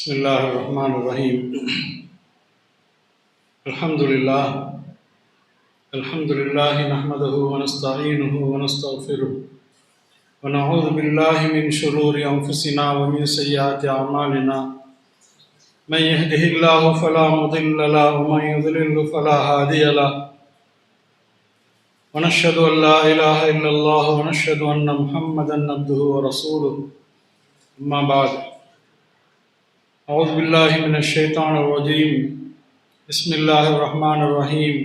بسم الله الرحمن الرحيم. الحمد لله. الحمد لله نحمده ونستعينه ونستغفره. ونعوذ بالله من شرور أنفسنا ومن سيئات أعمالنا. من يهده الله فلا مضل له ومن يضلل فلا هادي له. ونشهد أن لا إله إلا الله ونشهد أن محمدا عبده ورسوله. أما بعد. أعوذ بالله من الشيطان الرجيم بسم الله الرحمن الرحيم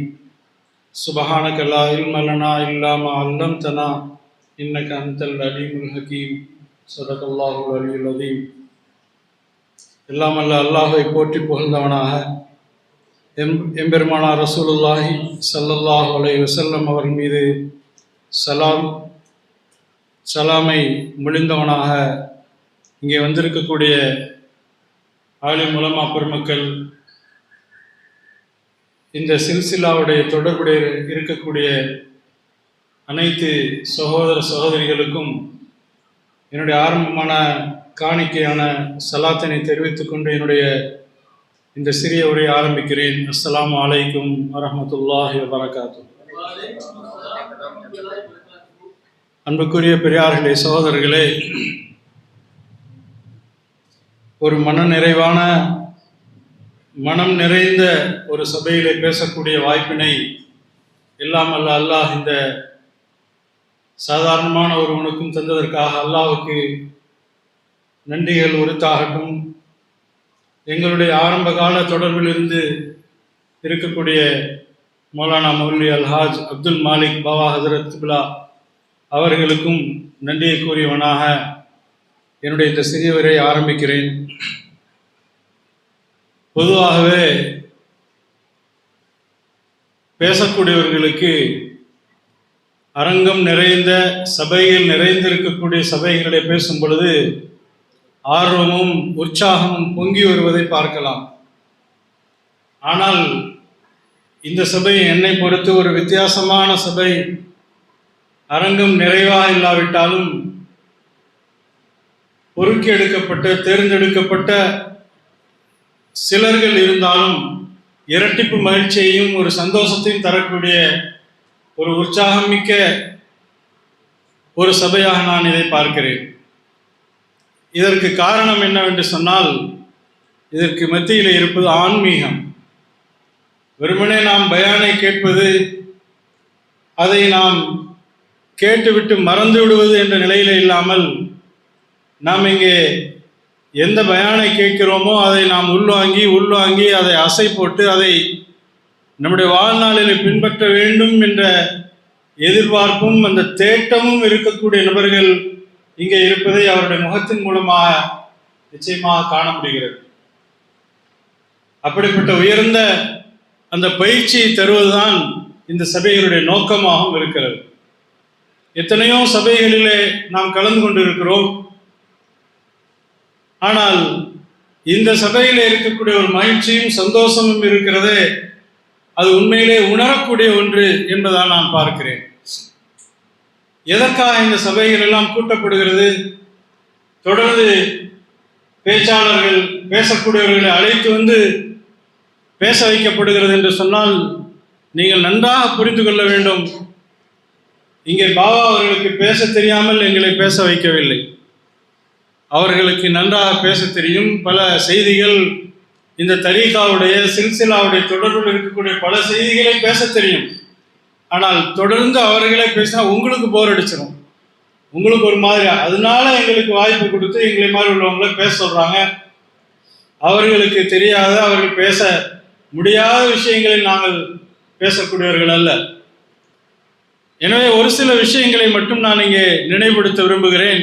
سبحانك لا علم لنا إلا ما علمتنا إنك أنت العليم الحكيم صدق الله العلي العظيم எல்லாம் அல்ல அல்லாஹை போற்றி புகழ்ந்தவனாக எம் எம்பெருமானா ரசூலுல்லாஹி ஸல்லல்லாஹு அலைஹி வஸல்லம் அவர்கள் மீது சலாம் சலாமை முழிந்தவனாக இங்கே வந்திருக்கக்கூடிய ஆலிம் உலமா பெருமக்கள் இந்த சில்சிலாவுடைய தொடர்புடைய இருக்கக்கூடிய அனைத்து சகோதர சகோதரிகளுக்கும் என்னுடைய ஆரம்பமான காணிக்கையான சலாத்தினை தெரிவித்துக் கொண்டு என்னுடைய இந்த சிறிய உரையை ஆரம்பிக்கிறேன். அஸ்லாம் அலைக்கும் வரமத்துல்லாஹி வரகாத்து அன்புக்குரிய பெரியார்களே சகோதரர்களே ஒரு மன நிறைவான மனம் நிறைந்த ஒரு சபையிலே பேசக்கூடிய வாய்ப்பினை எல்லாம் அல்ல அல்லாஹ் இந்த சாதாரணமான ஒருவனுக்கும் தந்ததற்காக அல்லாஹுக்கு நன்றிகள் உறுத்தாகட்டும் எங்களுடைய ஆரம்ப கால தொடர்பிலிருந்து இருக்கக்கூடிய மௌலானா மௌலி அல்ஹாஜ் அப்துல் மாலிக் பாபா ஹசரத் பிலா அவர்களுக்கும் நன்றியை கூறியவனாக என்னுடைய இந்த சிறியவரை ஆரம்பிக்கிறேன். பொதுவாகவே பேசக்கூடியவர்களுக்கு அரங்கம் நிறைந்த சபையில் நிறைந்திருக்கக்கூடிய சபைகளை பேசும் பொழுது ஆர்வமும் உற்சாகமும் பொங்கி வருவதை பார்க்கலாம். ஆனால் இந்த சபை என்னை பொறுத்து ஒரு வித்தியாசமான சபை. அரங்கம் நிறைவாக இல்லாவிட்டாலும் பொறுக்கி எடுக்கப்பட்ட தேர்ந்தெடுக்கப்பட்ட சிலர்கள் இருந்தாலும் இரட்டிப்பு மகிழ்ச்சியையும் ஒரு சந்தோஷத்தையும் தரக்கூடிய ஒரு உற்சாகம் மிக்க ஒரு சபையாக நான் இதை பார்க்கிறேன். இதற்கு காரணம் என்னவென்று சொன்னால் இதற்கு மத்தியில் இருப்பது ஆன்மீகம். வெறுமனே நாம் பயானை கேட்பது அதை நாம் கேட்டுவிட்டு மறந்து விடுவது என்ற நிலையில இல்லாமல் நாம் இங்கே எந்த பயானை கேட்கிறோமோ அதை நாம் உள்வாங்கி உள்வாங்கி அதை அசை போட்டு அதை நம்முடைய வாழ்நாளில் பின்பற்ற வேண்டும் என்ற எதிர்பார்ப்பும் அந்த தேட்டமும் இருக்கக்கூடிய நபர்கள் இங்கே இருப்பதை அவருடைய முகத்தின் மூலமாக நிச்சயமாக காண முடிகிறது அப்படிப்பட்ட உயர்ந்த அந்த பயிற்சியை தருவதுதான் இந்த சபைகளுடைய நோக்கமாகவும் இருக்கிறது. எத்தனையோ சபைகளிலே நாம் கலந்து கொண்டிருக்கிறோம். ஆனால் இந்த சபையில் இருக்கக்கூடிய ஒரு மகிழ்ச்சியும் சந்தோஷமும் இருக்கிறது அது உண்மையிலே உணரக்கூடிய ஒன்று என்பதாக நான் பார்க்கிறேன். எதற்காக இந்த சபைகள் எல்லாம் கூட்டப்படுகிறது? தொடர்ந்து பேச்சாளர்கள் பேசக்கூடியவர்களை அழைத்து வந்து பேச வைக்கப்படுகிறது என்று சொன்னால் நீங்கள் நன்றாக புரிந்து கொள்ள வேண்டும். இங்கே பாபா அவர்களுக்கு பேச தெரியாமல் எங்களை பேச வைக்கவில்லை. அவர்களுக்கு நன்றாக பேச தெரியும். பல செய்திகள் இந்த தரீகாவுடைய சில்சிலாவுடைய தொடர்பில் இருக்கக்கூடிய பல செய்திகளை பேச தெரியும். ஆனால் தொடர்ந்து அவர்களே பேசினா உங்களுக்கு போர் அடிச்சிடும் உங்களுக்கு ஒரு மாதிரி அதனால எங்களுக்கு வாய்ப்பு கொடுத்து எங்களை மாதிரி உள்ளவங்கள பேச சொல்றாங்க. அவர்களுக்கு தெரியாத அவர்கள் பேச முடியாத விஷயங்களில் நாங்கள் பேசக்கூடியவர்கள் அல்ல. எனவே ஒரு சில விஷயங்களை மட்டும் நான் இங்கே நினைவுபடுத்த விரும்புகிறேன்.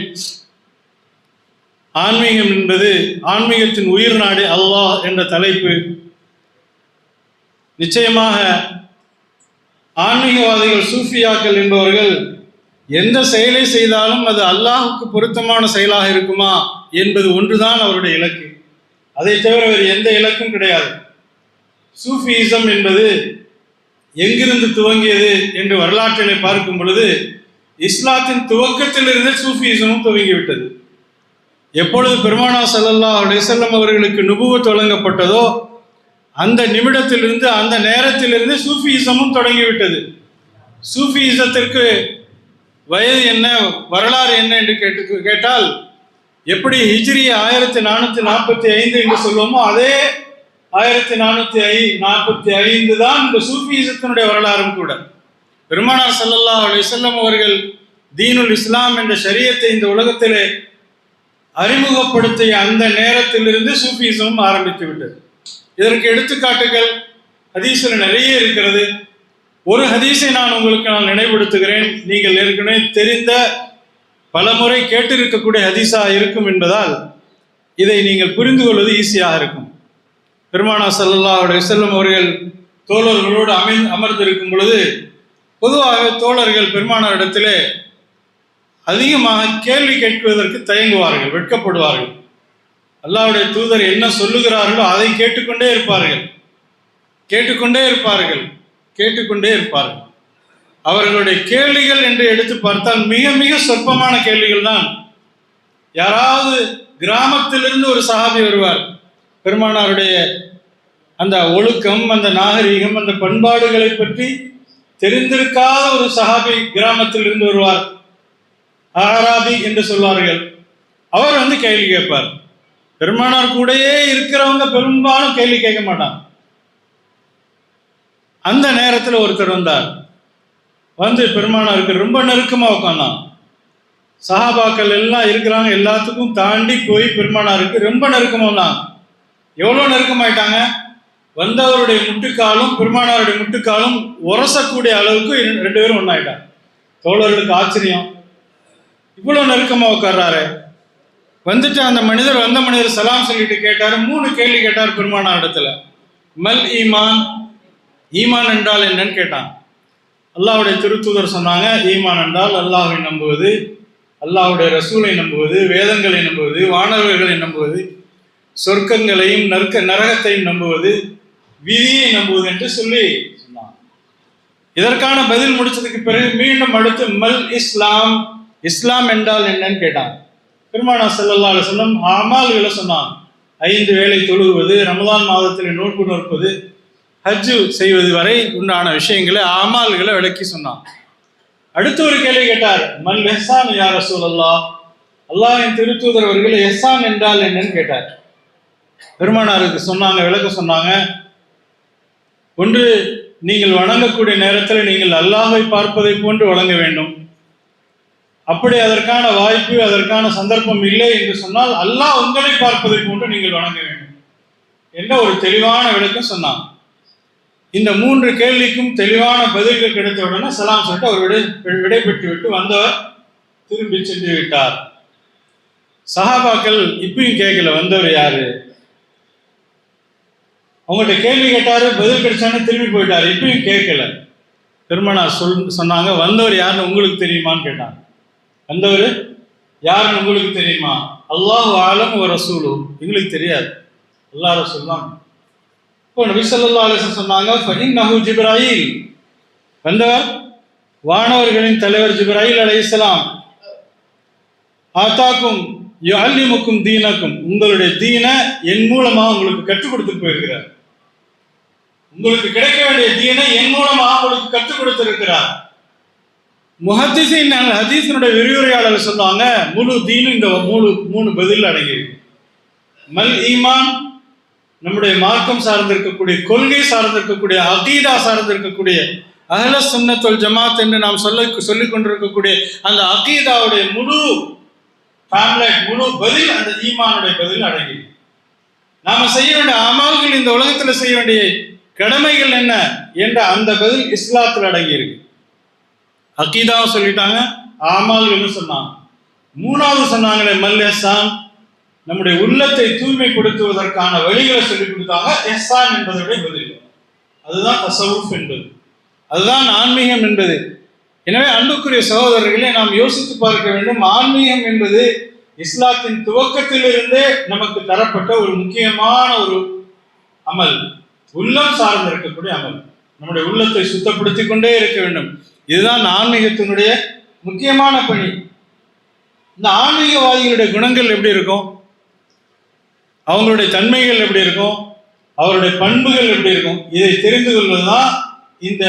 ஆன்மீகம் என்பது ஆன்மீகத்தின் உயிர் நாடு அல்லாஹ் என்ற தலைப்பு. நிச்சயமாக ஆன்மீகவாதிகள் சூஃபியாக்கள் என்பவர்கள் எந்த செயலை செய்தாலும் அது அல்லாஹுக்கு பொருத்தமான செயலாக இருக்குமா என்பது ஒன்றுதான் அவருடைய இலக்கு. அதை தவிர வேறு எந்த இலக்கும் கிடையாது. சூஃபியிசம் என்பது எங்கிருந்து துவங்கியது என்று வரலாற்றினை பார்க்கும் பொழுது இஸ்லாத்தின் துவக்கத்திலிருந்தே சூஃபியிசமும் துவங்கிவிட்டது. எப்பொழுது பெருமானா செல்லல்லா அலைஹி அவர்களுக்கு நுபுவத் வழங்கப்பட்டதோ அந்த நிமிடத்திலிருந்து அந்த நேரத்திலிருந்து சூஃபியிசமும் தொடங்கிவிட்டது. சூஃபியிசத்திற்கு வயது என்ன வரலாறு என்ன என்று கேட்டு கேட்டால் எப்படி ஹிஜ்ரி ஆயிரத்தி நானூற்றி நாற்பத்தி ஐந்து என்று சொல்லுவோமோ அதே ஆயிரத்தி நானூற்றி ஐ நாற்பத்தி ஐந்து தான் இந்த சூஃபியிசத்தினுடைய வரலாறும் கூட. பெருமானார் சல்லல்லா அலைஹி அவர்கள் தீனுல் இஸ்லாம் என்ற சரியத்தை இந்த உலகத்திலே அறிமுகப்படுத்திய அந்த நேரத்திலிருந்து சூஃபிசமும் ஆரம்பித்து விட்டது. இதற்கு எடுத்துக்காட்டுகள் ஹதீஸில் நிறைய இருக்கிறது. ஒரு ஹதீஸை நான் உங்களுக்கு நான் நினைவுபடுத்துகிறேன். நீங்கள் ஏற்கனவே தெரிந்த பலமுறை கேட்டிருக்கக்கூடிய ஹதீஸாக இருக்கும் என்பதால் இதை நீங்கள் புரிந்து கொள்வது ஈஸியாக இருக்கும். பெருமானா ஸல்லல்லாஹு செல்லும் அவர்கள் தோழர்களோடு அமை அமர்ந்திருக்கும் பொழுது பொதுவாக தோழர்கள் பெருமானாரிடத்திலே அதிகமாக கேள்வி கேட்பதற்கு தயங்குவார்கள் வெட்கப்படுவார்கள். அல்லாவுடைய தூதர் என்ன சொல்லுகிறார்களோ அதை கேட்டுக்கொண்டே இருப்பார்கள். கேட்டுக்கொண்டே இருப்பார்கள். கேட்டுக்கொண்டே இருப்பார்கள். அவர்களுடைய கேள்விகள் என்று எடுத்து பார்த்தால் மிக மிக சொற்பமான கேள்விகள் தான். யாராவது கிராமத்திலிருந்து ஒரு சகாபி வருவார். பெருமானாருடைய அந்த ஒழுக்கம் அந்த நாகரீகம் அந்த பண்பாடுகளை பற்றி தெரிந்திருக்காத ஒரு சகாபி கிராமத்தில் இருந்து வருவார். ஆராதி என்று சொல்வார்கள். அவர் வந்து கேள்வி கேட்பார். பெருமானார் கூடயே இருக்கிறவங்க பெரும்பாலும் கேள்வி கேட்க மாட்டான் அந்த நேரத்தில் ஒருத்தர் வந்தார். வந்து பெருமானாருக்கு ரொம்ப நெருக்கமாக உட்காந்தான் சஹாபாக்கள் எல்லாம் இருக்கிறாங்க எல்லாத்துக்கும் தாண்டி போய் பெருமானாருக்கு ரொம்ப நெருக்கமாக வந்தான். எவ்வளோ நெருக்கமாயிட்டாங்க? வந்தவருடைய முட்டுக்காலும் பெருமானாருடைய முட்டுக்காலும் உரசக்கூடிய அளவுக்கு ரெண்டு பேரும் ஒன்றாயிட்டாங்க தோழர்களுக்கு ஆச்சரியம். இவ்வளோ நெருக்கமா உட்கார்றாரு. வந்துட்டு அந்த மனிதர் வந்த மனிதர் சலாம் சொல்லிட்டு கேட்டாரு. மூணு கேள்வி கேட்டார் பெருமானா இடத்துல. மல் ஈமான் ஈமான் என்றால் என்னன்னு கேட்டான். அல்லாவுடைய திருத்தூதர் சொன்னாங்க ஈமான் என்றால் அல்லாஹை நம்புவது அல்லாவுடைய ரசூலை நம்புவது வேதங்களை நம்புவது வானவர்களை நம்புவது சொர்க்கங்களையும் நற்க நரகத்தையும் நம்புவது விதியை நம்புவது என்று சொல்லி சொன்னான். இதற்கான பதில் முடிச்சதுக்கு பிறகு மீண்டும் அடுத்து மல் இஸ்லாம் இஸ்லாம் என்றால் என்னன்னு கேட்டான் பெருமானா செல்லல்லா அலைஹி அமால்களை சொன்னான் ஐந்து வேளை தொழுகுவது ரமதான் மாதத்தில் நோன்பு நோற்பது ஹஜ்ஜு செய்வது வரை உண்டான விஷயங்களை அமால்களை விளக்கி சொன்னான் அடுத்து ஒரு கேள்வி கேட்டார். மல் எஹ்சான் யார் ரசூலல்லா அல்லாஹின் திருத்தூதர் அவர்கள் எஹ்சான் என்றால் என்னன்னு கேட்டார். பெருமானாருக்கு சொன்னாங்க விளக்க சொன்னாங்க. ஒன்று நீங்கள் வணங்கக்கூடிய நேரத்தில் நீங்கள் அல்லாஹை பார்ப்பதை போன்று வழங்க வேண்டும். அப்படி அதற்கான வாய்ப்பு அதற்கான சந்தர்ப்பம் இல்லை என்று சொன்னால் அல்லாஹ் உங்களை பார்ப்பதை போன்று நீங்கள் வணங்க வேண்டும். என்ற ஒரு தெளிவான விளக்கம் சொன்னான். இந்த மூன்று கேள்விக்கும் தெளிவான பதில்கள் கிடைத்த உடனே சலாம் சொல்லிட்டு அவர் விடை விடைபெற்று விட்டு வந்தவர் திரும்பி சென்று விட்டார். சஹாபாக்கள் இப்பயும் கேட்கல வந்தவர் யாரு? அவங்கள்ட்ட கேள்வி கேட்டாரு பதில் கிடைச்சானே திரும்பி போயிட்டாரு இப்பயும் கேட்கல. பெருமனா சொல் சொன்னாங்க வந்தவர் யாருன்னு உங்களுக்கு தெரியுமான்னு கேட்டாங்க. வந்தவர் யாருன்னு உங்களுக்கு தெரியுமா? அல்லாஹ் ஆலம் ஒரு ரசூலு எங்களுக்கு தெரியாது. அல்லா ரசூல் தான். இப்போ நபி சொல்லா அலிசன் வஸல்லம் சொன்னாங்க நஹு ஜிப்ராயில். வந்தவர் வானவர்களின் தலைவர் ஜிப்ராயில் அலைஹிஸ்ஸலாம் ஆத்தாக்கும் யுஅல்லிமுக்கும் தீனக்கும். உங்களுடைய தீன என் மூலமாக உங்களுக்கு கற்றுக் கொடுத்துட்டு போயிருக்கிறார். உங்களுக்கு கிடைக்க வேண்டிய தீனை என் மூலமாக உங்களுக்கு கற்றுக் கொடுத்திருக்கிறார். முஹத்திசின் ஹதீஸினுடைய விரிவுரையாளர் சொன்னாங்க முழு தீனும் இந்த மூணு மூணு பதில் அடங்கியிருக்கு மல் ஈமான் நம்முடைய மார்க்கம் சார்ந்திருக்கக்கூடிய கொள்கை சார்ந்திருக்கக்கூடிய அகீதா சார்ந்திருக்கக்கூடிய அகல சுன்னத்தொல் ஜமாத் என்று நாம் சொல்ல சொல்லிக் கொண்டிருக்கக்கூடிய அந்த அகீதாவுடைய முழு ஃபேம்லெட் முழு பதில் அந்த ஈமானுடைய பதில் அடங்கி நாம செய்ய வேண்டிய அமல்கள் இந்த உலகத்தில் செய்ய வேண்டிய கடமைகள் என்ன என்ற அந்த பதில் இஸ்லாத்தில் அடங்கியிருக்கு. இருக்கு அக்கீதாவும் சொல்லிட்டாங்க ஆமால்கள்னு சொன்னாங்க. மூணாவது சொன்னாங்களே மல் எஹ்சான் நம்முடைய உள்ளத்தை தூய்மைப்படுத்துவதற்கான வழிகளை சொல்லி கொடுத்தாங்க எஹ்சான் என்பதனுடைய பதில். அதுதான் தசவுஃப் என்பது. அதுதான் ஆன்மீகம் என்பது. எனவே அன்புக்குரிய சகோதரர்களை நாம் யோசித்து பார்க்க வேண்டும் ஆன்மீகம் என்பது இஸ்லாத்தின் துவக்கத்திலிருந்தே நமக்கு தரப்பட்ட ஒரு முக்கியமான ஒரு அமல். உள்ளம் சார்ந்திருக்கக்கூடிய அமல். நம்முடைய உள்ளத்தை சுத்தப்படுத்திக் கொண்டே இருக்க வேண்டும். இதுதான் ஆன்மீகத்தினுடைய முக்கியமான பணி. இந்த ஆன்மீகவாதிகளுடைய குணங்கள் எப்படி இருக்கும்? அவங்களுடைய தன்மைகள் எப்படி இருக்கும்? அவருடைய பண்புகள் எப்படி இருக்கும்? இதை தெரிந்து கொள்வதுதான் இந்த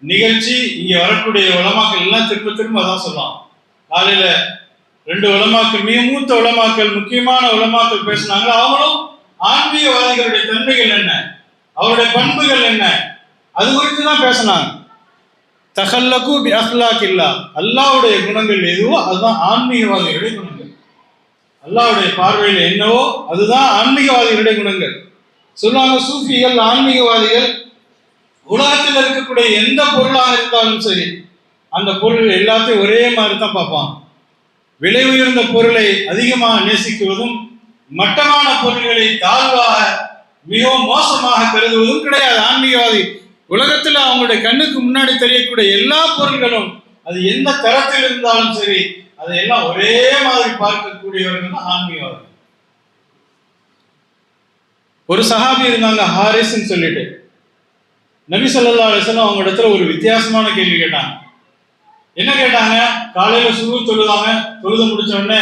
நிகழ்ச்சி. இங்கே வரக்கூடிய உலமாக்கள் எல்லாம் திரும்ப திரும்ப தான் சொல்லலாம் காலையில ரெண்டு உலமாக்கள் மிக மூத்த உலமாக்கள் முக்கியமான உலமாக்கள் பேசினாங்க அவங்களும் ஆன்மீகவாதிகளுடைய தன்மைகள் என்ன? அவருடைய பண்புகள் என்ன? அது குறித்து தான் பேசினாங்க. தகல்லகு பி அஹ்லாக் இல்லா அல்லாவுடைய குணங்கள் எதுவோ அதுதான் ஆன்மீகவாதிகளுடைய குணங்கள். அல்லாவுடைய பார்வையில் என்னவோ அதுதான் ஆன்மீகவாதிகளுடைய குணங்கள். சொல்லுவாங்க சூஃபிகள் ஆன்மீகவாதிகள் உலகத்தில் இருக்கக்கூடிய எந்த பொருளாக இருந்தாலும் சரி அந்த பொருள் எல்லாத்தையும் ஒரே மாதிரி தான் பார்ப்பான் விலை உயர்ந்த பொருளை அதிகமாக நேசிக்குவதும் மட்டமான பொருள்களை தாழ்வாக மிகவும் மோசமாக கருதுவதும் கிடையாது. ஆன்மீகவாதி உலகத்தில் அவங்களுடைய கண்ணுக்கு முன்னாடி தெரியக்கூடிய எல்லா பொருள்களும் அது எந்த தரத்தில் இருந்தாலும் சரி அதையெல்லாம் ஒரே மாதிரி பார்க்கக்கூடியவர்கள் தான் ஆன்மீகவாதி. ஒரு சஹாபி இருந்தாங்க ஹாரிஸ்ன்னு சொல்லிட்டு. நபி சொல்லா அலைஹி அவங்க இடத்துல ஒரு வித்தியாசமான கேள்வி கேட்டாங்க. என்ன கேட்டாங்க? காலையில சுகு தொழுதாங்க தொழுது முடிச்ச உடனே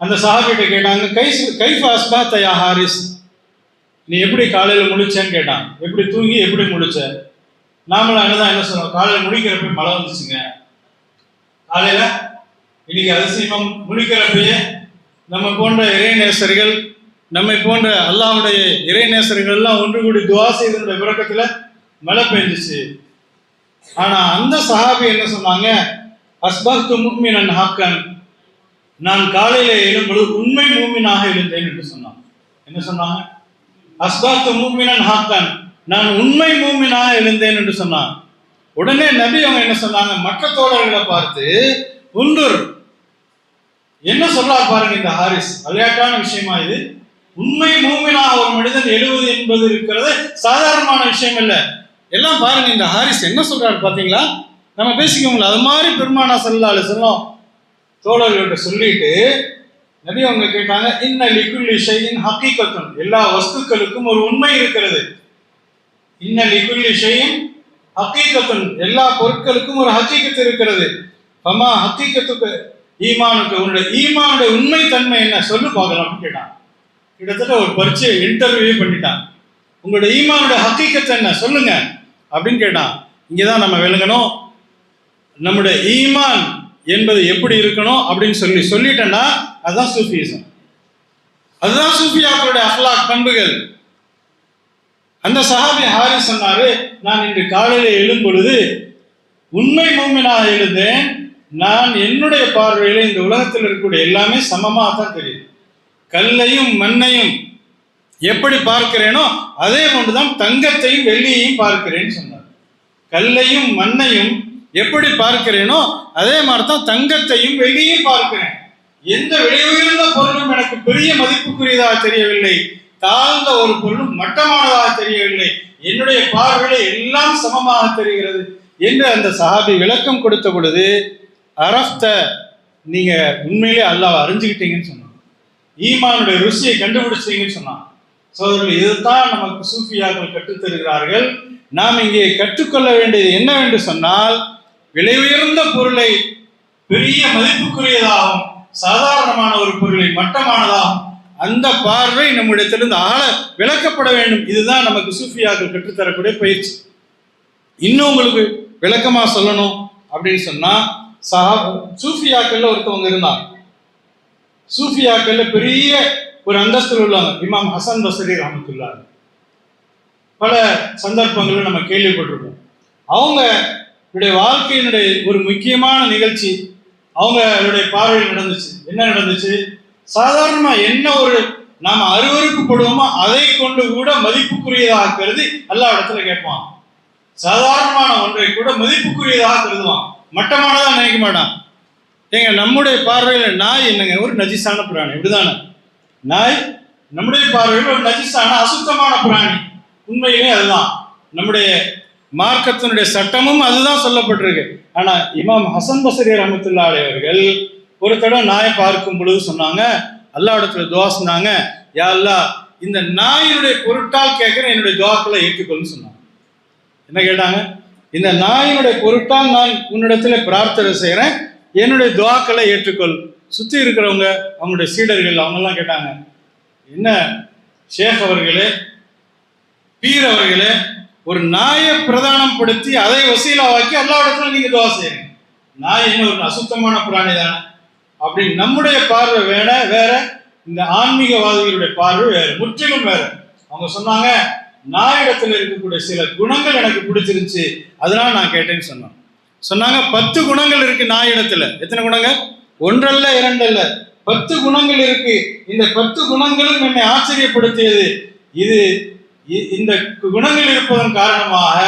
அந்த சஹாபிட்ட கேட்டாங்க கை கை அஸ்பாத்த தயா ஹாரிஸ்? நீ எப்படி காலையில் முடிச்சேன்னு கேட்டான். எப்படி தூங்கி எப்படி முடிச்ச நாமளும் அங்கதான் என்ன சொல்றோம் காலையில் முடிக்கிறப்ப மழை வந்துச்சுங்க. காலையில இன்னைக்கு அதிசயமம் முடிக்கிறப்பயே நம்ம போன்ற இறைநேசர்கள் நம்மை போன்ற அல்லாஹ்வுடைய இறைநேசர்கள் எல்லாம் ஒன்று கூடி துவா செய்தனுடைய விளக்கத்துல மழை பெஞ்சிச்சு. ஆனா அந்த சஹாபி என்ன சொன்னாங்க? அஸ்பக்து முக்மினன் ஹாக்கன். நான் காலையில எழும்பொழுது உண்மை மூமினாக இருந்தேன் என்று சொன்னான். என்ன சொன்னாங்க? அஸ்பாத்து மூமினன் ஹாத்தன் நான் உண்மை மூமினா எழுந்தேன் என்று சொன்னான். உடனே நபி அவங்க என்ன சொன்னாங்க? மற்ற தோழர்களை பார்த்து உண்டுர் என்ன சொல்றார் பாருங்க இந்த ஹாரிஸ். விளையாட்டான விஷயமா இது? உண்மை மூமினா ஒரு மனிதன் எழுவது என்பது இருக்கிறது சாதாரணமான விஷயம் இல்ல. எல்லாம் பாருங்க இந்த ஹாரிஸ் என்ன சொல்றாரு பாத்தீங்களா? நம்ம பேசிக்கோங்களா அது மாதிரி பெருமானா செல்லாலு செல்லம் தோழர்கள்ட்ட சொல்லிட்டு நபி அவங்க கேட்டாங்க இன்ன லிகுல்லி ஷையின் ஹக்கீகத்துன். எல்லா வஸ்துக்களுக்கும் ஒரு உண்மை இருக்கிறது. இன்ன லிகுல்லி ஷையின் ஹக்கீகத்துன். எல்லா பொருட்களுக்கும் ஒரு ஹக்கீகத்து இருக்கிறது. பமா ஹக்கீகத்துக்கு ஈமானுக்கு உன்னுடைய ஈமானுடைய உண்மை தன்மை என்ன? சொல்லு பார்க்கலாம்னு கேட்டான் கிட்டத்தட்ட ஒரு பரீட்சை இன்டர்வியூ பண்ணிட்டான் உங்களுடைய ஈமானுடைய ஹக்கீகத்து என்ன? சொல்லுங்க. அப்படின்னு கேட்டான் இங்கே தான் நம்ம விளங்கணும். நம்முடைய ஈமான் என்பது எப்படி இருக்கணும் அப்படின்னு சொல்லி சொல்லிட்டேன்னா அதுதான் சூஃபியிசம். அதுதான் சூஃபியாக்களுடைய அஹ்லாக் பண்புகள். அந்த சஹாபி ஹாரி சொன்னாரு நான் இன்று காலையில எழும் பொழுது உண்மை மூமினாக எழுந்தேன். நான் என்னுடைய பார்வையில இந்த உலகத்தில் இருக்கக்கூடிய எல்லாமே சமமாக தான் தெரியுது கல்லையும் மண்ணையும் எப்படி பார்க்கிறேனோ அதே போன்றுதான் தங்கத்தையும் வெள்ளியையும் பார்க்கிறேன்னு சொன்னார். கல்லையும் மண்ணையும் எப்படி பார்க்கிறேனோ அதே மாதிரி தான் தங்கத்தையும் வெள்ளியும் பார்க்கிறேன். எந்த விலை உயர்ந்த பொருளும் எனக்கு பெரிய மதிப்புக்குரியதாக தெரியவில்லை. தாழ்ந்த ஒரு பொருளும் மட்டமானதாக தெரியவில்லை. என்னுடைய பார்வையில எல்லாம் சமமாக தெரிகிறது என்று அந்த சஹாபி விளக்கம் கொடுத்த பொழுது அரஃப்த நீங்க உண்மையிலே அல்லாஹ் அறிஞ்சுக்கிட்டீங்கன்னு சொன்னான். ஈமானுடைய ருசியை கண்டுபிடிச்சீங்கன்னு சொன்னான். சோதரர்கள் இதுதான் நமக்கு சூஃபியாக்கள் கற்றுத் தருகிறார்கள் நாம் இங்கே கற்றுக்கொள்ள வேண்டியது என்னவென்று சொன்னால் விலை உயர்ந்த பொருளை பெரிய மதிப்புக்குரியதாகவும் சாதாரணமான ஒரு பொருளை மட்டமானதாகவும் அந்த பார்வை நம்மிடத்திலிருந்து ஆழ விளக்கப்பட வேண்டும். இதுதான் நமக்கு சூஃபியாக்கள் கற்றுத்தரக்கூடிய பயிற்சி. இன்னும் உங்களுக்கு விளக்கமா சொல்லணும் அப்படின்னு சொன்னா சா சூஃபியாக்கள்ல ஒருத்தவங்க இருந்தாங்க. சூஃபியாக்கள்ல பெரிய ஒரு அந்தஸ்தில் உள்ளவங்க இமாம் ஹசன் பசரி ரஹமத்துல்லாஹ். பல சந்தர்ப்பங்களில் நம்ம கேள்விப்பட்டிருக்கோம் அவங்க என்னுடைய வாழ்க்கையினுடைய ஒரு முக்கியமான நிகழ்ச்சி அவங்களுடைய பார்வையில் நடந்துச்சு. என்ன நடந்துச்சு? சாதாரணமா என்ன ஒரு நாம அருவருப்புப்படுவோமோ அதை கொண்டு கூட மதிப்புக்குரியதாக கருதி எல்லா இடத்துல கேட்பான் சாதாரணமான ஒன்றை கூட மதிப்புக்குரியதாக கருதுவான் மட்டமானதாக நினைக்க மாட்டான் ஏங்க நம்முடைய பார்வையில நாய் என்னங்க? ஒரு நஜிசான பிராணி. இப்படிதானே? நாய் நம்முடைய பார்வையில் ஒரு நஜிசான அசுத்தமான பிராணி. உண்மையிலே அதுதான். நம்முடைய மார்க்கத்தினுடைய சட்டமும் அதுதான் சொல்லப்பட்டிருக்கு. ஆனா இமாம் ஹசன் பசரி ரஹமத்துல்லா அவர்கள் ஒரு தடவை நாயை பார்க்கும் பொழுது சொன்னாங்க அல்லா இடத்துல துவா சொன்னாங்க யா அல்லா இந்த நாயினுடைய பொருட்டால் கேட்கிற என்னுடைய துவாக்களை ஏற்றுக்கொள்னு சொன்னாங்க. என்ன கேட்டாங்க? இந்த நாயினுடைய பொருட்டால் நான் உன்னிடத்துல பிரார்த்தனை செய்கிறேன் என்னுடைய துவாக்களை ஏற்றுக்கொள். சுற்றி இருக்கிறவங்க அவங்களுடைய சீடர்கள் அவங்கெல்லாம் கேட்டாங்க என்ன ஷேக் அவர்களே பீர் அவர்களே ஒரு நாயை பிரதானம் படுத்தி அதை வசீலாவாக்கி எல்லா இடத்துல நீங்க துவா செய்யுங்க நாய் என்ன ஒரு அசுத்தமான பிராணி தானே? அப்படி நம்முடைய பார்வை வேற வேற இந்த ஆன்மீகவாதிகளுடைய பார்வை வேற முற்றிலும் வேற. அவங்க சொன்னாங்க நாயிடத்தில் இருக்கக்கூடிய சில குணங்கள் எனக்கு பிடிச்சிருந்துச்சு அதனால நான் கேட்டேன்னு சொன்னோம் சொன்னாங்க பத்து குணங்கள் இருக்கு நாயிடத்துல. எத்தனை குணங்கள்? ஒன்றல்ல இரண்டல்ல. பத்து குணங்கள் இருக்கு. இந்த பத்து குணங்களும் என்னை ஆச்சரியப்படுத்தியது. இது இந்த குணங்கள் இருப்பதன் காரணமாக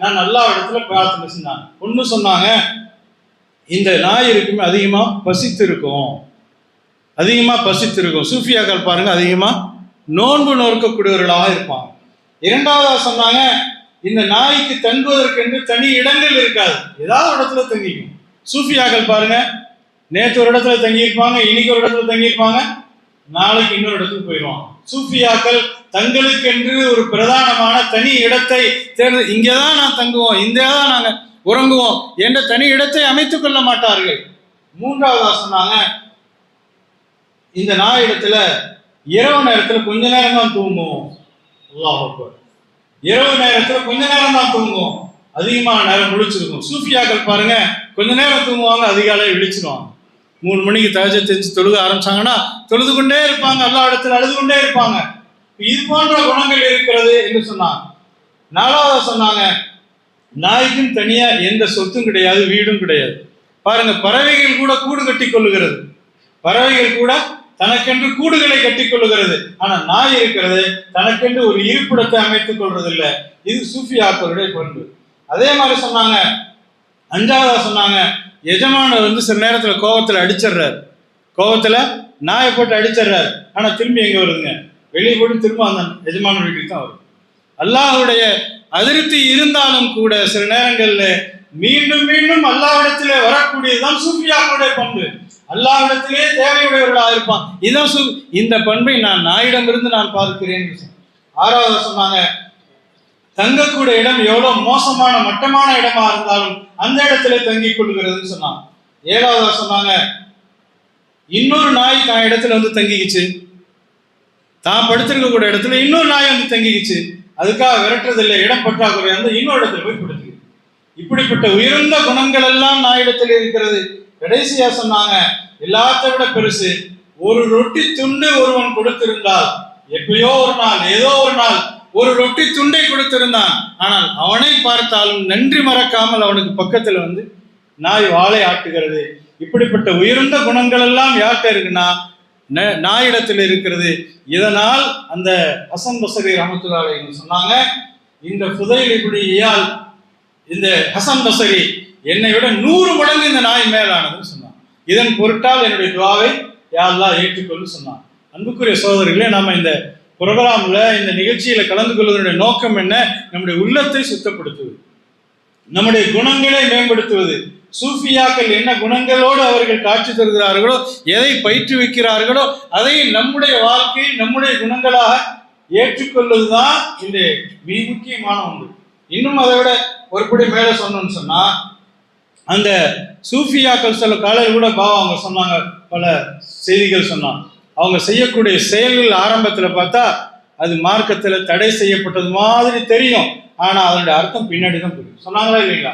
நான் நல்லா இடத்துல பிரார்த்தனை செஞ்சாங்க. ஒன்று சொன்னாங்க இந்த நாய் இருக்குமே அதிகமா பசித்து இருக்கும் அதிகமா பசித்து இருக்கும் சூஃபியாக்கள் பாருங்க அதிகமா நோன்பு நோக்கக்கூடியவர்களாக இருப்பாங்க. இரண்டாவதா சொன்னாங்க இந்த நாய்க்கு தங்குவதற்கென்று தனி இடங்கள் இருக்காது. ஏதாவது ஒரு இடத்துல தங்கிக்கும். சூஃபியாக்கள் பாருங்க நேற்று ஒரு இடத்துல தங்கியிருப்பாங்க இன்னைக்கு ஒரு இடத்துல தங்கியிருப்பாங்க நாளைக்கு இன்னொரு இடத்துக்கு போயிடுவாங்க. சூஃபியாக்கள் தங்களுக்கென்று ஒரு பிரதானமான தனி இடத்தை தேர்ந்து இங்கே தான் நான் தங்குவோம் இங்கே தான் நாங்கள் உறங்குவோம் என்ற தனி இடத்தை அமைத்துக் கொள்ள மாட்டார்கள். மூன்றாவது சொன்னாங்க இந்த நாய் இடத்துல இரவு நேரத்துல கொஞ்ச நேரம் தான் தூங்குவோம். அல்லாஹ் இரவு நேரத்துல கொஞ்ச நேரம் தான் தூங்குவோம். அதிகமான நேரம் முடிச்சிருக்கும் சூஃபியாக்கள் பாருங்க கொஞ்ச நேரம் தூங்குவாங்க அதிகாலை விழிச்சிருவாங்க. மூணு மணிக்கு தகஜ தெரிஞ்சு தொழுக ஆரம்பிச்சாங்கன்னா தொழுது கொண்டே இருப்பாங்க எல்லா இடத்துல அழுது கொண்டே இருப்பாங்க. இது போன்ற குணங்கள் இருக்கிறது என்று சொன்னாங்க நாலாவது சொன்னாங்க நாய்க்கும் தனியா எந்த சொத்தும் கிடையாது வீடும் கிடையாது. பாருங்க பறவைகள் கூட கூடு கட்டி கொள்ளுகிறது. பறவைகள் கூட தனக்கென்று கூடுகளை கட்டிக் கொள்ளுகிறது. ஆனா நாய் இருக்கிறது தனக்கென்று ஒரு இருப்பிடத்தை அமைத்துக் கொள்றதில்ல. இது சூஃபியாக்களுடைய பண்பு அதே மாதிரி சொன்னாங்க அஞ்சாவதா சொன்னாங்க எஜமானர் வந்து சில நேரத்துல கோவத்துல அடிச்சிடுறாரு. கோவத்துல நாயை போட்டு அடிச்சிடுறாரு. ஆனா திரும்பி எங்க வருதுங்க? வெளியே கூட திரும்ப அந்த எஜமான வீட்டுக்கு தான் வரும். அல்லாஹுடைய அதிருப்தி இருந்தாலும் கூட சில நேரங்களில் மீண்டும் மீண்டும் அல்லாவிடத்திலே வரக்கூடியதுதான் சூஃபியாக்களுடைய பண்பு. அல்லாவிடத்திலே தேவையுடையவர்களாக இருப்பான். இதான் சு இந்த பண்பை நான் நாயிடமிருந்து நான் பார்க்கிறேன். ஆறாவது சொன்னாங்க தங்கக்கூடிய இடம் எவ்வளவு மோசமான மட்டமான இடமா இருந்தாலும் அந்த இடத்துல தங்கி கொள்கிறதுன்னு சொன்னாங்க ஏழாவது சொன்னாங்க இன்னொரு நாய் தான் இடத்துல வந்து தங்கிக்கிச்சு. தான் படுத்திருக்கக்கூடிய இடத்துல இன்னொரு நாய் வந்து தங்கிக்கிச்சு. அதுக்காக விரட்டுறதில்லை இடம் பற்றாக்குறை வந்து இன்னொரு இடத்துல போய் படுத்துக்கு இப்படிப்பட்ட உயர்ந்த குணங்கள் எல்லாம் நாயிடத்தில் இருக்கிறது. கடைசியா சொன்னாங்க எல்லாத்தை விட பெருசு. ஒரு ரொட்டி துண்டு ஒருவன் கொடுத்திருந்தால் எப்பயோ ஒரு நாள் ஏதோ ஒரு நாள் ஒரு ரொட்டி துண்டை கொடுத்திருந்தான். ஆனால் அவனை பார்த்தாலும் நன்றி மறக்காமல் அவனுக்கு பக்கத்துல வந்து நாய் வாழை ஆட்டுகிறது. இப்படிப்பட்ட உயர்ந்த குணங்கள் எல்லாம் யார்கிட்ட இருக்குன்னா நாயிடத்தில் இருக்கிறது. இதனால் அந்த ஹசன் பசரி ரஹமத்துல்லாஹி சொன்னாங்க இந்த புதையில் இப்படி இயால் இந்த ஹசன் பசரி என்னை விட நூறு மடங்கு இந்த நாய் மேலானதுன்னு சொன்னான் இதன் பொருட்டால் என்னுடைய துவாவை யாரெல்லாம் ஏற்றுக்கொள்ளு சொன்னான் அன்புக்குரிய சகோதரர்களே நாம இந்த புரோகிராம்ல இந்த நிகழ்ச்சியில கலந்து கொள்வதனுடைய நோக்கம் என்ன? நம்முடைய உள்ளத்தை சுத்தப்படுத்துவது. நம்முடைய குணங்களை மேம்படுத்துவது. சூஃபியாக்கள் என்ன குணங்களோடு அவர்கள் காட்சி தருகிறார்களோ எதை பயிற்றுவிக்கிறார்களோ அதை நம்முடைய வாழ்க்கை நம்முடைய குணங்களாக ஏற்றுக்கொள்வதுதான் இந்த மிக முக்கியமான ஒன்று. இன்னும் அதை விட ஒருபடி மேலே சொன்னோம்னு சொன்னா அந்த சூஃபியாக்கள் சில காலையில் கூட பாவா அவங்க சொன்னாங்க பல செய்திகள் சொன்னாங்க அவங்க செய்யக்கூடிய செயல்கள் ஆரம்பத்தில் பார்த்தா அது மார்க்கத்தில் தடை செய்யப்பட்டது மாதிரி தெரியும். ஆனால் அதனுடைய அர்த்தம் பின்னாடி தான் புரியும் சொன்னாங்களா இல்லைங்களா?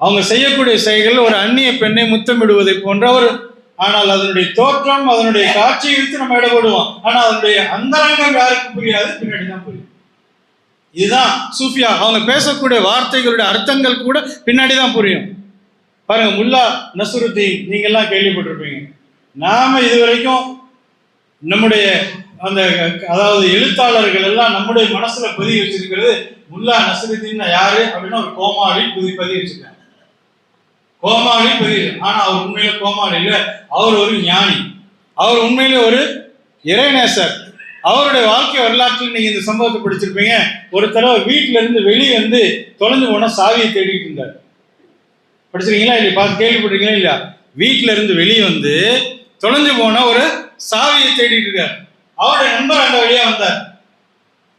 அவங்க செய்யக்கூடிய செயல்கள் ஒரு அந்நிய பெண்ணை முத்தமிடுவதை போன்ற ஒரு ஆனால் அதனுடைய தோற்றம் அதனுடைய காட்சியை வைத்து நம்ம இடப்படுவோம். ஆனால் அதனுடைய அந்தரங்கம் யாருக்கு புரியாது. பின்னாடி தான் புரியும். இதுதான் சூஃபியா. அவங்க பேசக்கூடிய வார்த்தைகளுடைய அர்த்தங்கள் கூட பின்னாடி தான் புரியும். பாருங்க முல்லா நசுருத்தீன் நீங்கெல்லாம் கேள்விப்பட்டிருப்பீங்க. நாம இதுவரைக்கும் நம்முடைய அந்த அதாவது எழுத்தாளர்கள் எல்லாம் நம்முடைய மனசுல பதிவு வச்சிருக்கிறது முல்லா நசுருத்தீன் யாரு? அப்படின்னா ஒரு கோமாளி புதி பதிவு வச்சிருக்காங்க. கோமாளி பெரிய. ஆனா அவர் உண்மையில கோமாளி இல்ல. அவர் ஒரு ஞானி. அவர் உண்மையில ஒரு இறைநேசர். அவருடைய வாழ்க்கை வரலாற்றில் நீங்க இந்த சம்பவத்தை படிச்சிருப்பீங்க. ஒரு தடவை வீட்டுல இருந்து வெளியே வந்து தொலைஞ்சு போன சாவியை தேடிட்டு இருந்தார். படிச்சிருக்கீங்களா இல்லையா? பார்த்து கேள்விப்பட்டிருக்கீங்களா இல்லையா? வீட்டுல இருந்து வெளியே வந்து தொலைஞ்சு போன ஒரு சாவியை தேடிட்டு இருக்கார். அவருடைய நண்பர் அந்த வழியா வந்தார்.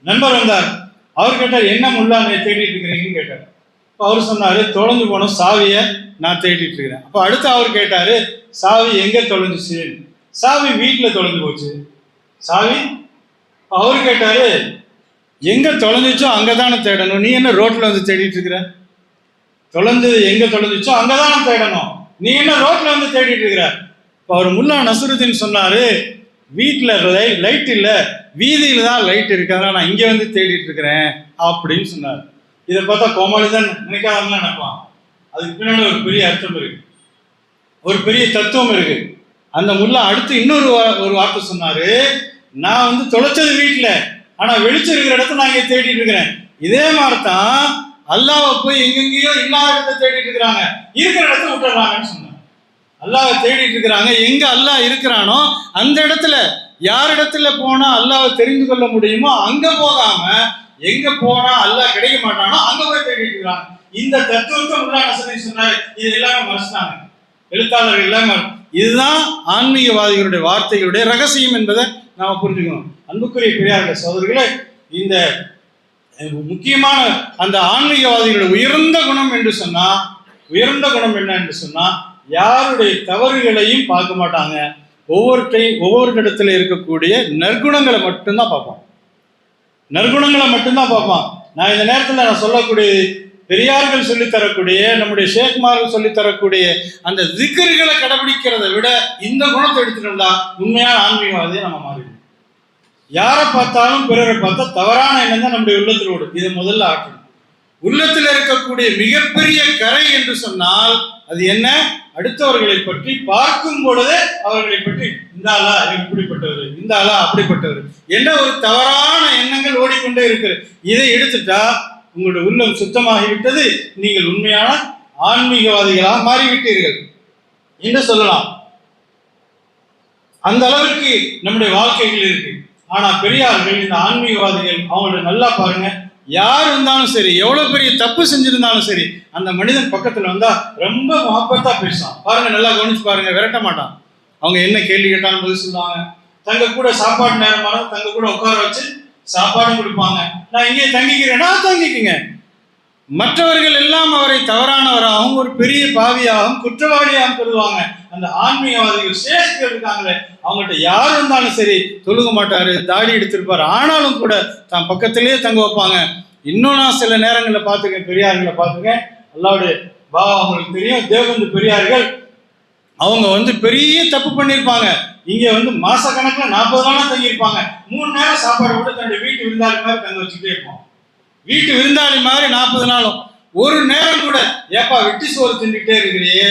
நண்பர் வந்தார். அவர் கேட்டார் என்ன முல்லா தேடிட்டு இருக்கிறீங்கன்னு கேட்டார். அவர் சொன்னாரு தொலைஞ்சு போன சாவியை நான் தேடிட்டு இருக்கிறேன் அப்போ அடுத்து அவர் கேட்டாரு சாவி எங்க தொலைஞ்சிச்சு? சாவி வீட்டில் தொலைஞ்சு போச்சு. சாவி? அவர் கேட்டாரு எங்க தொலைஞ்சிச்சோ அங்கதானே தேடணும். நீ என்ன ரோட்டில் வந்து தேடிட்டு இருக்கிற தொலைஞ்சது எங்க தொலைஞ்சிச்சோ அங்கதானே தேடணும். நீ என்ன ரோட்டில் வந்து தேடிட்டு இருக்கிற இப்போ அவர் முல்லா நசுருதீன் சொன்னாரு வீட்டில் லைட் இல்லை. வீதியில் தான் லைட் இருக்கு. நான் இங்கே வந்து தேடிட்டு இருக்கிறேன் அப்படின்னு சொன்னார். இதை பார்த்தா கோமாளி தான் நினைக்காதவங்க நினைப்பான். அதுக்கு பின்னாடி ஒரு பெரிய அர்த்தம் இருக்கு. ஒரு பெரிய தத்துவம் இருக்கு. அந்த முல்லா அடுத்து இன்னொரு வா- ஒரு வார்த்தை சொன்னாரு நான் வந்து தொலைச்சது வீட்டில் ஆனால் வெளிச்சம் இருக்கிற இடத்த நான் இங்கே தேடிட்டு இருக்கிறேன். இதே மாதிரி தான் அல்லாவை போய் எங்கெங்கேயோ இல்லாத இடத்த தேடிட்டு இருக்கிறாங்க. இருக்கிற இடத்த விட்டுறாங்கன்னு சொன்னாங்க அல்லாவை தேடிட்டு இருக்கிறாங்க. எங்க அல்லாஹ் இருக்கிறானோ அந்த இடத்துல. யார் இடத்துல போனா அல்லாவை தெரிந்து கொள்ள முடியுமோ அங்க போகாம எங்க போனா அல்லாஹ் கிடைக்க மாட்டானோ அங்க போய் தேடிட்டு இருக்கிறாங்க. இந்த தத்துவத்தை முல்லா நசரி சொன்னார். இது எல்லாமே மறைச்சிட்டாங்க எழுத்தாளர்கள் எல்லாமே இதுதான் ஆன்மீகவாதிகளுடைய வார்த்தைகளுடைய ரகசியம் என்பதை நாம புரிஞ்சுக்கணும். அன்புக்குரிய பெரியார்கள் சோதர்களே இந்த முக்கியமான அந்த ஆன்மீகவாதிகளுடைய உயர்ந்த குணம் என்று சொன்னா உயர்ந்த குணம் என்ன என்று சொன்னா யாருடைய தவறுகளையும் பார்க்க மாட்டாங்க. ஒவ்வொருத்தை ஒவ்வொரு இடத்துல இருக்கக்கூடிய நற்குணங்களை மட்டும்தான் பார்ப்பான். நற்குணங்களை மட்டும்தான் பார்ப்பான். நான் இந்த நேரத்தில் நான் சொல்லக்கூடிய பெரியார்கள் சொல்லித்தரக்கூடிய நம்முடைய ஷேக்மார்கள் சொல்லித் தரக்கூடிய அந்த திக்கர்களை கடைபிடிக்கிறதை விட இந்த குணத்தை எடுத்துட்டோம்னா உண்மையான ஆன்மீகவாதியை நம்ம மாறிடும் யாரை பார்த்தாலும் பிறரை பார்த்தா தவறான எண்ணம் தான் நம்முடைய உள்ளத்தில் ஓடும். இதை முதல்ல ஆற்றணும் உள்ளத்தில் இருக்கக்கூடிய மிகப்பெரிய கரை என்று சொன்னால் அது என்ன? அடுத்தவர்களை பற்றி பார்க்கும் பொழுதே அவர்களை பற்றி இந்த ஆளா இப்படிப்பட்டவர் இந்த ஆளா அப்படிப்பட்டவர் என்ற ஒரு தவறான எண்ணங்கள் ஓடிக்கொண்டே இருக்கு இதை எடுத்துட்டா உங்களுடைய உள்ளம் சுத்தமாகிவிட்டது. நீங்கள் உண்மையான ஆன்மீகவாதிகளாக மாறிவிட்டீர்கள். என்று சொல்லலாம்? அந்த அளவிற்கு நம்முடைய வாழ்க்கைகள் இருக்கு. ஆனா பெரியார்கள் இந்த ஆன்மீகவாதிகள் அவங்களோட நல்லா பாருங்க. யார் இருந்தாலும் சரி எவ்வளவு பெரிய தப்பு செஞ்சிருந்தாலும் சரி அந்த மனிதன் பக்கத்துல வந்தா ரொம்ப மகப்பத்தா பேசுவான். பாருங்க நல்லா கவனிச்சு பாருங்க விரட்ட மாட்டான். அவங்க என்ன கேள்வி கேட்டாலும் பதில் சொல்லுவாங்க. தங்க கூட சாப்பாடு நேரமான தங்க கூட உட்கார வச்சு சாப்பாடும் கொடுப்பாங்க. நான் இங்கே தங்கிக்கிறேன்னா தங்கிக்குங்க மற்றவர்கள் எல்லாம் அவரை தவறானவராகவும் ஒரு பெரிய பாவியாகவும் குற்றவாளியாகவும் கருதுவாங்க அந்த ஆன்மீகவாதிகள் சேஷிகள் இருக்காங்களே அவங்கள்ட்ட யார் இருந்தாலும் சரி தொழுக மாட்டாரு தாடி எடுத்திருப்பார். ஆனாலும் கூட தான் பக்கத்திலேயே தங்க வைப்பாங்க. இன்னும் நான் சில நேரங்களில் பார்த்துக்கேன் பெரியார்களை பார்த்துக்கேன் அல்லாவுடைய பாபா அவங்களுக்கு தெரியும். தேவந்து பெரியார்கள் அவங்க வந்து பெரிய தப்பு பண்ணியிருப்பாங்க. இங்க வந்து மாச கணக்குல நாற்பது நாளா தங்கியிருப்பாங்க. மூணு நேரம் சாப்பாடு கூட தன்னுடைய வீட்டு விருந்தாளி மாதிரி தங்க வச்சுக்கிட்டே இருப்போம் வீட்டு விருந்தாளி மாதிரி நாற்பது நாளும். ஒரு நேரம் கூட ஏப்பா வெட்டி சோறு தின்னுட்டே இருக்கிறியே.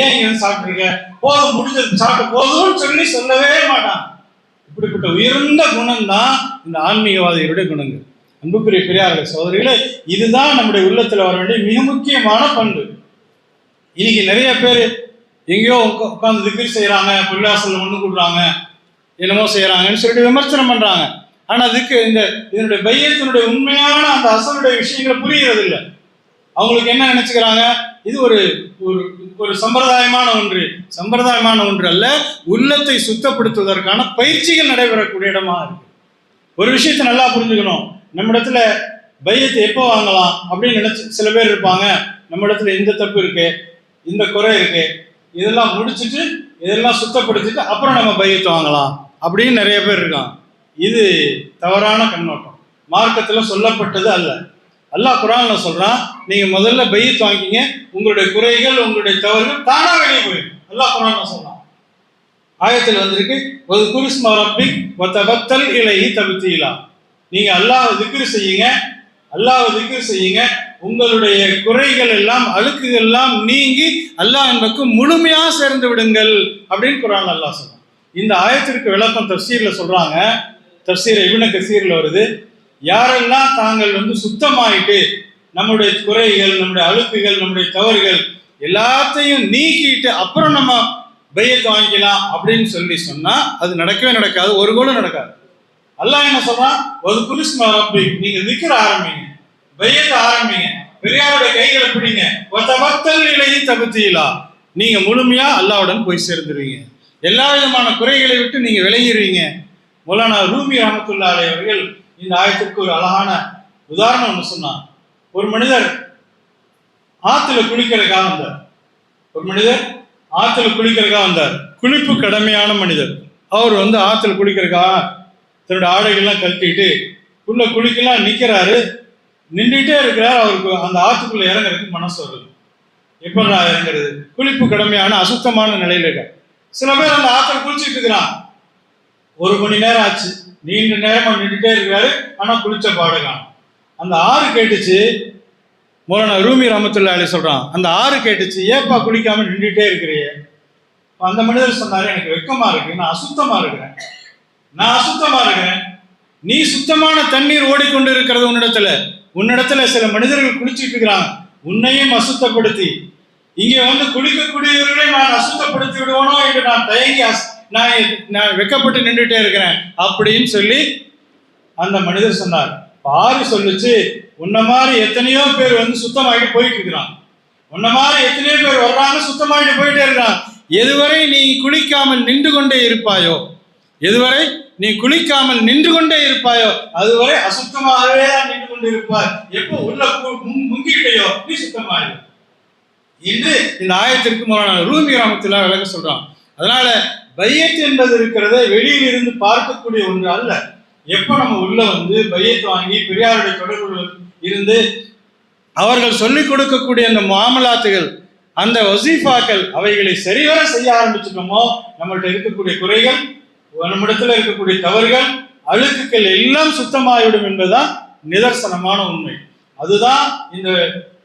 ஏன் இங்க வந்து சாப்பிட்டுருக்க? போதும் முடிஞ்சது. சாப்பிட்டு போதும்னு சொல்லி சொல்லவே மாட்டான். இப்படிப்பட்ட உயர்ந்த குணம் தான் இந்த ஆன்மீகவாதிகளுடைய குணங்கள். அன்புக்குரிய பெரியார்கள் சோதரிகளே இதுதான் நம்முடைய உள்ளத்துல வர வேண்டிய மிக முக்கியமான பண்பு. இன்னைக்கு நிறைய பேர் எங்கேயோ உட்காந்து திகிர் செய்கிறாங்க பள்ளிவாசல்ல ஒன்று கொடுறாங்க என்னமோ செய்கிறாங்கன்னு சொல்லிட்டு விமர்சனம் பண்ணுறாங்க ஆனால் அதுக்கு இந்த இதனுடைய பையத்தினுடைய உண்மையான அந்த அசலுடைய விஷயங்களை புரியறது இல்லை அவங்களுக்கு என்ன நினைச்சுக்கிறாங்க? இது ஒரு ஒரு ஒரு சம்பிரதாயமான ஒன்று. சம்பிரதாயமான ஒன்று அல்ல உள்ளத்தை சுத்தப்படுத்துவதற்கான பயிற்சிகள் நடைபெறக்கூடிய இடமா இருக்கு. ஒரு விஷயத்தை நல்லா புரிஞ்சுக்கணும். நம்ம இடத்துல பையத்தை எப்போ வாங்கலாம் அப்படின்னு நினைச்சு சில பேர் இருப்பாங்க. நம்ம இடத்துல இந்த தப்பு இருக்கு இந்த குறை இருக்கு. இதெல்லாம் முடிச்சுட்டு இதெல்லாம் சுத்தப்படுத்திட்டு அப்புறம் நம்ம பையத்தை வாங்கலாம். அப்படின்னு நிறைய பேர் இருக்காங்க. இது தவறான கண்ணோட்டம். மார்க்கத்தில் சொல்லப்பட்டது அல்ல. அல்லாஹ் குரான்ல சொல்றான் நீங்க முதல்ல பையத் வாங்கிங்க உங்களுடைய குறைகள் உங்களுடைய தவறுகள் தானா வெளியே போயிடும். அல்லாஹ் குரான்ல சொல்றான். ஆயத்தில் வந்திருக்கு ஒரு குருஸ்ம ரப்பிக் ஒத்தபத்தல் இலையை தவித்தீலா நீங்க அல்லாஹ் திக்ரு செய்யுங்க அல்லாஹ் திக்ரு செய்யுங்க உங்களுடைய குறைகள் எல்லாம் அழுக்குகள் எல்லாம் நீங்கி அல்லாஹ் என்பக்கு முழுமையா சேர்ந்து விடுங்கள் அப்படின்னு குரான் அல்லாஹ் சொல்றான். இந்த ஆயத்திற்கு விளக்கம் தப்சீர்ல சொல்றாங்க. தப்சீர் இவன கசீர்ல வருது. யாரெல்லாம் தாங்கள் வந்து சுத்தமாயிட்டு நம்முடைய குறைகள் நம்முடைய அழுக்குகள் நம்முடைய தவறுகள் எல்லாத்தையும் நீக்கிட்டு அப்புறம் நம்ம பையத்தை வாங்கிக்கலாம் அப்படின்னு சொல்லி சொன்னா அது நடக்கவே நடக்காது ஒரு கோலும் நடக்காது. அல்லாஹ் என்ன சொல்றான்? ஒரு குருஸ்ம நீங்க நிக்கிற ஆரம்பிங்க. பையத்தை ஆரம்பிங்க. பெரியாருடைய கைகளை பிடிங்க. ஒத்த வத்தல் நிலையை தகுத்தியிலா நீங்க முழுமையா அல்லாவுடன் போய் சேர்ந்துருவீங்க. எல்லா விதமான குறைகளை விட்டு நீங்க விலகிடுவீங்க மௌலானா ரூமி ரஹமத்துல்லா அவர்கள் இந்த ஆயத்திற்கு ஒரு அழகான உதாரணம் ஒன்று சொன்னார். ஒரு மனிதர் ஆத்துல குளிக்கிறதுக்காக வந்தார். ஒரு மனிதர் ஆத்துல குளிக்கிறதுக்காக வந்தார். குளிப்பு கடமையான மனிதர். அவர் வந்து ஆத்துல குளிக்கிறதுக்காக தன்னோட ஆடைகள்லாம் கழட்டிட்டு உள்ள குளிக்கலாம் நிற்கிறாரு நின்றுட்டே இருக்கிறார் அவருக்கு அந்த ஆற்றுக்குள்ள இறங்குறதுக்கு மனசு வருது. எப்ப நான் இறங்குறது? குளிப்பு கடமையான அசுத்தமான நிலையில இருக்க சில பேர் அந்த ஆத்துல குளிச்சுட்டு இருக்கிறான். ஒரு மணி நேரம் ஆச்சு. நீண்ட நேரமா நின்றுட்டே இருக்கிறாரு ஆனா குளிச்ச பாடலாம் அந்த ஆறு கேட்டுச்சு. மோலானா ரூமி ரஹமத்துல்லா அலி சொல்றான் அந்த ஆறு கேட்டுச்சு. ஏப்பா குளிக்காம நின்றுட்டே இருக்கிறியே? அந்த மனிதர் சொன்னாரு எனக்கு வெக்கமா இருக்கு நான் அசுத்தமா இருக்கிறேன். நான் அசுத்தமா இருக்கிறேன். நீ சுத்தமான தண்ணீர் ஓடிக்கொண்டு இருக்கிறது உன்னிடத்துல. உன்னிடத்துல சில மனிதர்கள் குளிச்சிட்டு இருக்கிறாங்க உன்னையும் அசுத்தப்படுத்தி. இங்கே வந்து குளிக்கக்கூடியவர்களை நான் அசுத்தப்படுத்தி விடுவானோ என்று நான் தயங்கி அஸ்- நான் நான் வெக்கப்பட்டு நின்றுட்டே இருக்கிறேன். அப்படின்னு சொல்லி அந்த மனிதர் சொன்னார். பாரு சொல்லுச்சு உன்ன மாதிரி எத்தனையோ பேர் வந்து சுத்தமாகிட்டு போயிட்டு இருக்கிறான் உன்ன மாதிரி எத்தனையோ பேர் வர்றாங்க சுத்தமாகிட்டு போயிட்டே இருக்கிறான். எதுவரை நீ குளிக்காமல் நின்று கொண்டே இருப்பாயோ? எதுவரை நீ குளிக்காமல் நின்று கொண்டே இருப்பாயோ? அதுவரை அசுத்தமாகவே தான் நின்று கொண்டு எப்போ உள்ள முங்கிட்டையோ நீ சுத்தமாயிரு. என்று இந்த ஆயத்திற்கு மூலமான ரூமி கிராமத்தில் விளக்க சொல்றான். அதனால பையத் என்பது இருக்கிறத வெளியில் இருந்து பார்க்கக்கூடிய ஒன்று அல்ல. எப்போ நம்ம உள்ள வந்து பையத் வாங்கி பெரியாருடைய தொடர்பு இருந்து அவர்கள் சொல்லிக் கொடுக்கக்கூடிய அந்த மாமலாத்துகள் அந்த வசீஃபாக்கள் அவைகளை சரிவர செய்ய ஆரம்பிச்சிட்டோமோ நம்மள்கிட்ட இருக்கக்கூடிய குறைகள் நம்மிடத்துல இருக்கக்கூடிய தவறுகள் அழுக்குகள் எல்லாம் சுத்தமாகிவிடும் என்பதுதான் நிதர்சனமான உண்மை. அதுதான் இந்த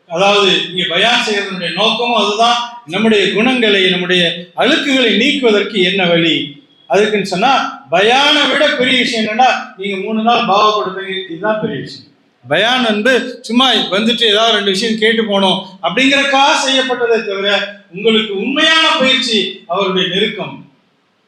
அதாவது இங்க பயான் செய்யறதனுடைய நோக்கமும் அதுதான் நம்முடைய குணங்களை நம்முடைய அழுக்குகளை நீக்குவதற்கு என்ன வழி? அதுக்குன்னு சொன்னா பயானை விட பெரிய விஷயம் என்னன்னா நீங்க மூணு நாள் பாவப்படுத்துங்க இதுதான் பெரிய விஷயம். பயான் வந்து சும்மா வந்துட்டு ஏதாவது ரெண்டு விஷயம் கேட்டு போனோம் அப்படிங்கறக்காக செய்யப்பட்டதை தவிர உங்களுக்கு உண்மையான பயிற்சி அவருடைய நெருக்கம்.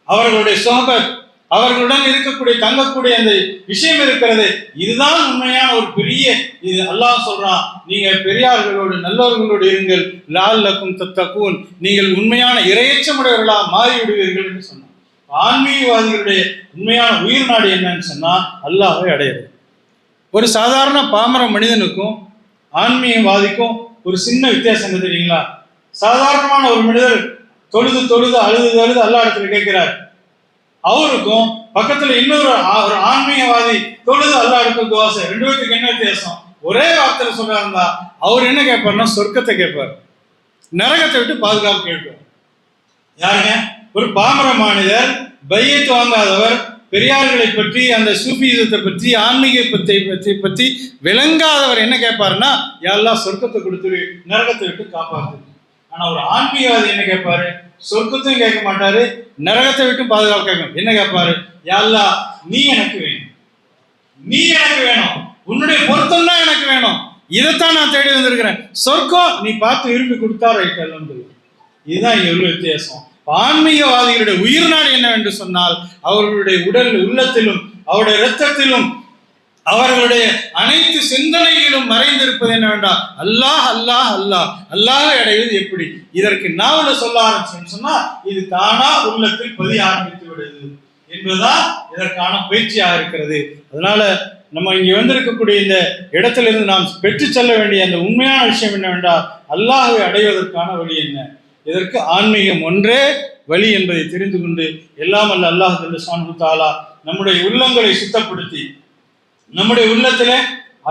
அவர்களுடைய சோபத் அவர்களுடன் இருக்கக்கூடிய தங்கக்கூடிய அந்த விஷயம் இருக்கிறது. இதுதான் உண்மையான ஒரு பெரிய இது. அல்லாஹ் சொல்றான் நீங்க பெரியார்களோடு நல்லவர்களோடு இருங்கள். லால் லக்கும் தத்தக்கூன் நீங்கள் உண்மையான இரையச்சமுடையவர்களா மாறிவிடுவீர்கள் என்று சொன்னான். ஆன்மீகவாதிகளுடைய உண்மையான உயிர் நாடு என்னன்னு சொன்னா அல்லாஹை அடையிறது. ஒரு சாதாரண பாமர மனிதனுக்கும் ஆன்மீகவாதிக்கும் ஒரு சின்ன வித்தியாசம் தெரியுங்களா? சாதாரணமான ஒரு மனிதர் தொழுது தொழுது அழுது அழுது அல்லா இடத்துல கேட்கிறார் அவருக்கும் பக்கத்துல இன்னொரு ஒரு ஆன்மீகவாதி தொழுது அல்லாருக்கும் தோசை ரெண்டு பேருக்கு என்ன வித்தியாசம்? ஒரே வார்த்தையில சொல்றாருந்தா அவர் என்ன கேட்பாருன்னா சொர்க்கத்தை கேட்பார். நரகத்தை விட்டு பாதுகாப்பு கேட்பார். யாருங்க? ஒரு பாமர மாநிலர் பையத்து வாங்காதவர் பெரியார்களை பற்றி அந்த சூஃபிசத்தை பற்றி ஆன்மீகத்தை பற்றி பற்றி விளங்காதவர் என்ன கேட்பாருன்னா எல்லாம் சொர்க்கத்தை கொடுத்துரு நரகத்தை விட்டு காப்பாத்து. ஆனா ஒரு ஆன்மீகவாதி என்ன கேட்பாரு? சொர்க்கத்தையும் கேட்க மாட்டாரு நரகத்தை விட்டு பாதுகாப்பு கேட்க என்ன கேட்பாரு? யாழ்லா நீ எனக்கு வேணும். நீ எனக்கு வேணும். உன்னுடைய பொருத்தம் தான் எனக்கு வேணும். இதைத்தான் நான் தேடி வந்திருக்கிறேன். சொர்க்கம் நீ பார்த்து விரும்பி கொடுத்தா ரைட் அல்லது இதுதான் இங்க உள்ள வித்தியாசம். ஆன்மீகவாதிகளுடைய உயிர் நாடு என்னவென்று சொன்னால் அவர்களுடைய உடல் உள்ளத்திலும் அவருடைய இரத்தத்திலும் அவர்களுடைய அனைத்து சிந்தனையிலும் மறைந்திருப்பது என்னவென்றால் அல்லாஹ் அல்லாஹ் அல்லாஹ். அல்லாஹ் அடைவது எப்படி? இதற்கு நாவல சொல்ல ஆரம்பிச்சேன்னு சொன்னா இது தானா உள்ளத்தில் பதிய ஆரம்பித்து விடுது என்பதுதான் இதற்கான பயிற்சியாக இருக்கிறது. அதனால நம்ம இங்கே வந்திருக்கக்கூடிய இந்த இடத்துல இருந்து நாம் பெற்று செல்ல வேண்டிய அந்த உண்மையான விஷயம் என்னவென்றால் அல்லாஹை அடைவதற்கான வழி என்ன? இதற்கு ஆன்மீகம் ஒன்றே வழி என்பதை தெரிந்து கொண்டு எல்லாம் அல்ல அல்லாஹ் சான் தாலா நம்முடைய உள்ளங்களை சுத்தப்படுத்தி நம்முடைய உள்ளத்துல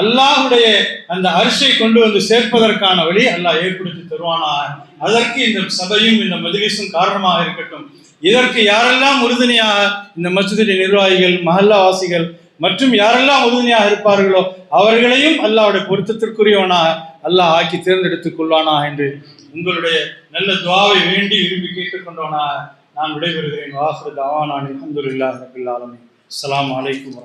அல்லாஹுடைய அந்த அரிசை கொண்டு வந்து சேர்ப்பதற்கான வழி அல்லாஹ் ஏற்படுத்தி தருவானா? அதற்கு இந்த சபையும் இந்த மஜ்லிஸும் காரணமாக இருக்கட்டும். இதற்கு யாரெல்லாம் உறுதுணையாக இந்த மஸ்ஜிதுடைய நிர்வாகிகள் மஹல்லாவாசிகள் மற்றும் யாரெல்லாம் உறுதுணையாக இருப்பார்களோ அவர்களையும் அல்லாஹ்வுடைய பொருத்தத்திற்குரியவனாக அல்லாஹ் ஆக்கி தேர்ந்தெடுத்துக் கொள்வானா என்று உங்களுடைய நல்ல துவாவை வேண்டி விரும்பி கேட்டுக்கொண்டவனாக நான் விடைபெறுகிறேன். வாசு தவானான் அலமதுல்லாஹ் ரபில் ஆலமின். அலாம் வலைக்கம்